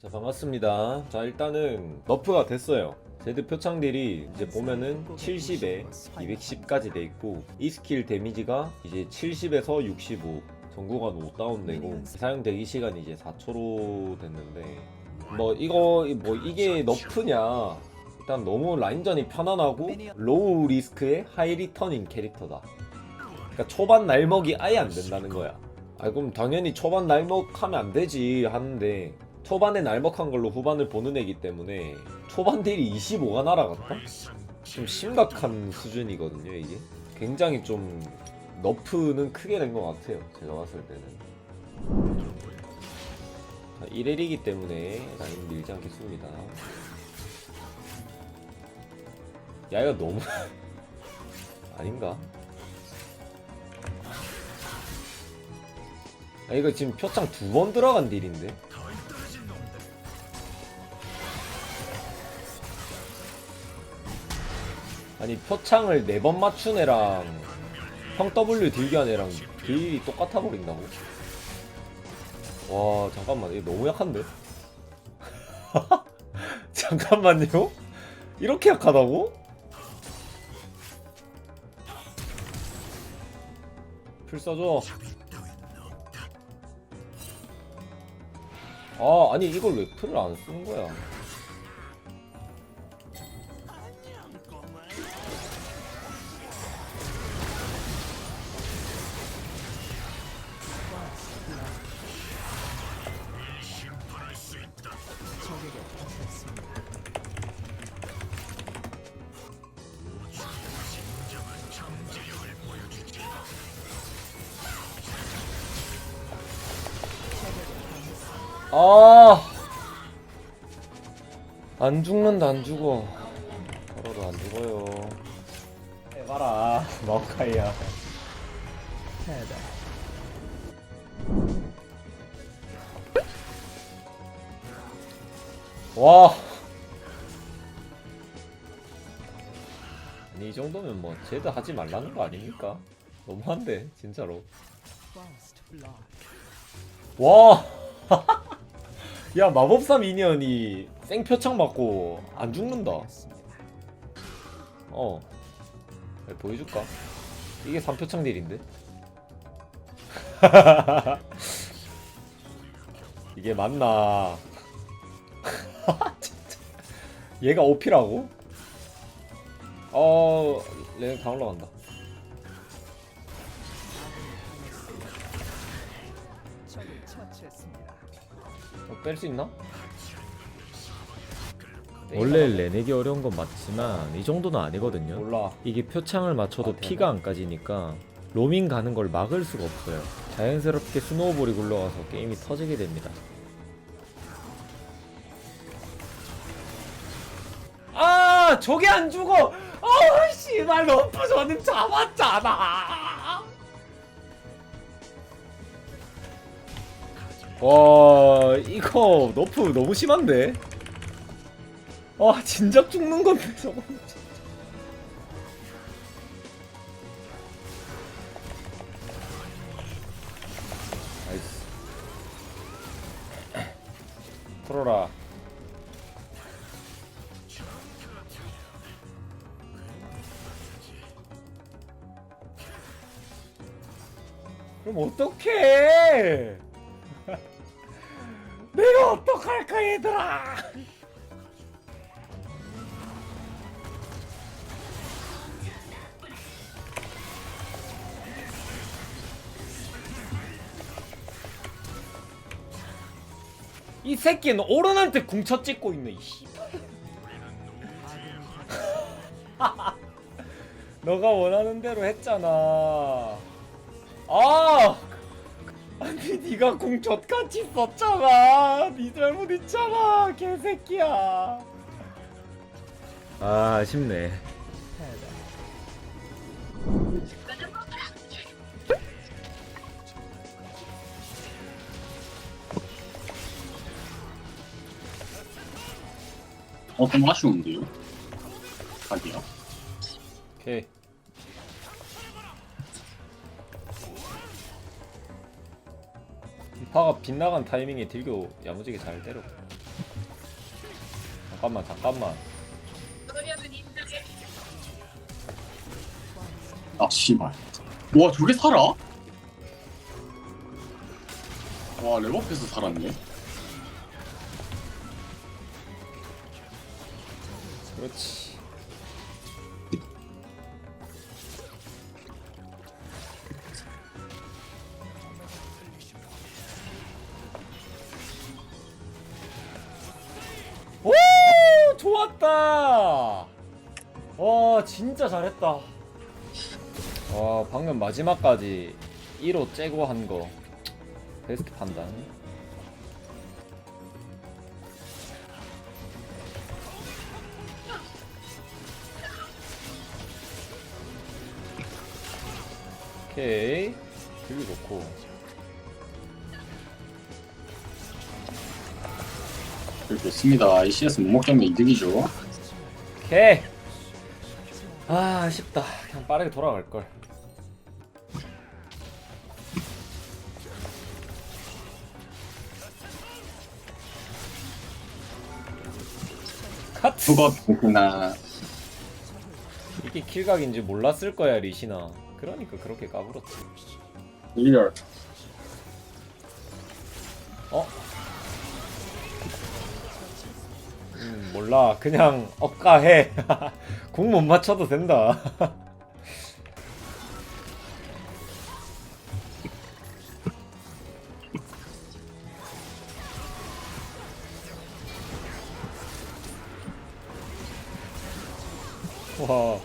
자 반갑습니다. 자 일단은 너프가 됐어요. 제드 표창딜이 이제 보면은 70에 210까지 돼 있고 이 스킬 데미지가 이제 70에서 65 전구간 5 다운되고 사용 대기 시간이 이제 4초로 됐는데 뭐 이거 뭐 이게 너프냐 일단 너무 라인전이 편안하고 로우 리스크의 하이 리턴인 캐릭터다. 그러니까 초반 날먹이 아예 안 된다는 거야. 아 그럼 당연히 초반 날먹하면 안 되지 하는데 초반에 날먹한 걸로 후반을 보는 애기 때문에 초반 딜이 25가 날아갔다? 좀 심각한 수준이거든요 이게 굉장히 좀 너프는 크게 된것 같아요 제가 봤을 때는 자, 1일이기 때문에 라인 밀지 않겠습니다 야 이거 너무 아닌가? 아 이거 지금 표창 두 번 들어간 딜인데 아니 표창을 네 번 맞춘 애랑 형 W 딜기한 애랑 딜이 똑같아 버린다고? 와 잠깐만 이거 너무 약한데? 잠깐만요? 이렇게 약하다고? 풀 써줘 아 아니 이걸 왜 풀을 안 쓰는 거야 아. 안 죽는다 안 죽어. 걸어도 안 죽어요. 해봐라 마오카이야. 와. 아니 이 정도면 뭐 제드 하지 말라는 거 아닙니까? 너무한데 진짜로. 와. 야 마법사 미니언이 생표창 맞고 안 죽는다. 어. 야, 보여줄까? 이게 3표창 딜인데? 이게 맞나? 얘가 OP라고? 어, 레다 올라간다. 뺄 수 있나? 원래 레넥이 어려운 건 맞지만 이 정도는 아니거든요. 몰라. 이게 표창을 맞춰도 아. 피가 안 까지니까 로밍 가는 걸 막을 수가 없어요. 자연스럽게 스노우볼이 굴러가서 게임이 터지게 됩니다. 아 저게 안 죽어 아 씨발 너프 저는 잡았잖아 와 이거 너프 너무 심한데? 아 진작 죽는 건데 저거 나이스 풀어라. 그럼 어떡해? 내가 어떡할까 얘들아? 이 새끼는 오른한테 궁쳐 찍고 있네. 너가 원하는 대로 했잖아. 아! 아니 네가 공 젖같이 썼잖아. 네 잘못 있잖아, 개새끼야. 아 아쉽네. 어, 좀 아쉬운데요? 가기야. 오케이. 파가 빗나간 타이밍에 딜교 야무지게 잘 때려. 잠깐만 잠깐만 아 씨발 와 저게 살아? 와 레버패스 살았네 그렇지 좋았다. 와 진짜 잘했다. 와 방금 마지막까지 1호 째고 한 거. 베스트 판단. 오케이. 되게 좋고 좋습니다. 이 CS 못 먹자면 이득이죠. 오케이. 아 아쉽다. 그냥 빠르게 돌아갈걸. 카트 그거 그나. 이게 킬각인지 몰랐을 거야 리시나. 그러니까 그렇게 까불었지. 리얼 어? 음 몰라. 그냥 억가해. 공 못 맞춰도 된다. 와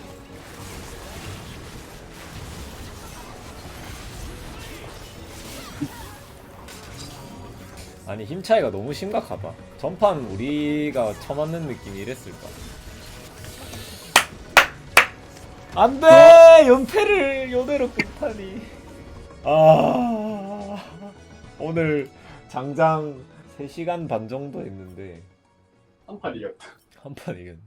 아니 힘 차이가 너무 심각하다. 전판 우리가 처맞는 느낌이 이랬을까? 안돼 연패를 요대로 끝하니. 아 오늘 장장 3시간 반 정도 했는데 한 판이었다 한 판 이겼네.